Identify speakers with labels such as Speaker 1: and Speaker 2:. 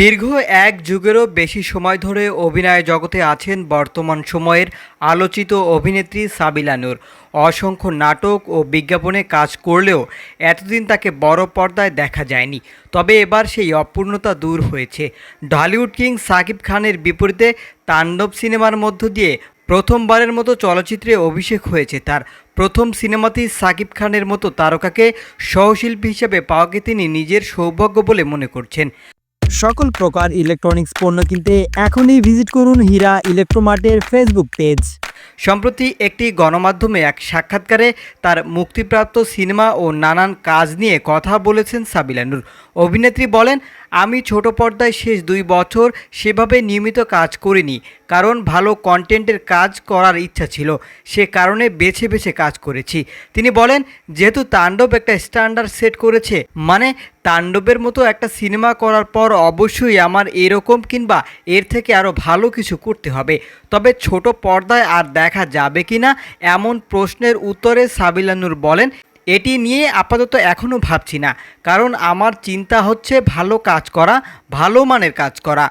Speaker 1: দীর্ঘ এক যুগেরও বেশি সময় ধরে অভিনয় জগতে আছেন বর্তমান সময়ের আলোচিত অভিনেত্রী সাবিলা নূর। অসংখ্য নাটক ও বিজ্ঞাপনে কাজ করলেও এতদিন তাকে বড় পর্দায় দেখা যায়নি। তবে এবার সেই অপূর্ণতা দূর হয়েছে। ঢালিউড কিং সাকিব খানের বিপরীতে তাণ্ডব সিনেমার মধ্য দিয়ে প্রথমবারের মতো চলচ্চিত্রে অভিষেক হয়েছে তার। প্রথম সিনেমাতেই সাকিব খানের মতো তারকাকে সহশিল্পী হিসেবে পাওয়াকে তিনি নিজের সৌভাগ্য বলে মনে করছেন।
Speaker 2: সকল প্রকার ইলেকট্রনিক্স পণ্য কিনতে এখনই ভিজিট করুন হীরা ইলেকট্রোমার্টের ফেসবুক পেজ
Speaker 1: সম্প্রতি একটি গণমাধ্যমে এক সাক্ষাৎকারে তার মুক্তিপ্রাপ্ত সিনেমা ও নানান কাজ নিয়ে কথা বলেছেন সাবিলা নূর। অভিনেত্রী বলেন, আমি ছোট পর্দায় শেষ দুই বছর সেভাবে নিয়মিত কাজ করিনি, কারণ ভালো কন্টেন্টের কাজ করার ইচ্ছা ছিল, সে কারণে বেছে বেছে কাজ করেছি। তিনি বলেন, যেহেতু তাণ্ডব একটা স্ট্যান্ডার্ড সেট করেছে মানে তাণ্ডবের মতো একটা সিনেমা করার পর অবশ্যই আমার এরকম কিংবা এর থেকে আরও ভালো কিছু করতে হবে। তবে ছোট পর্দায় আর দেখা যাবে কি না এমন প্রশ্নের উত্তরে সাবিলানুর বলেন, এটি নিয়ে আপাতত এখনও ভাবছি না, কারণ আমার চিন্তা হচ্ছে ভালো কাজ করা, ভালো মানের কাজ করা।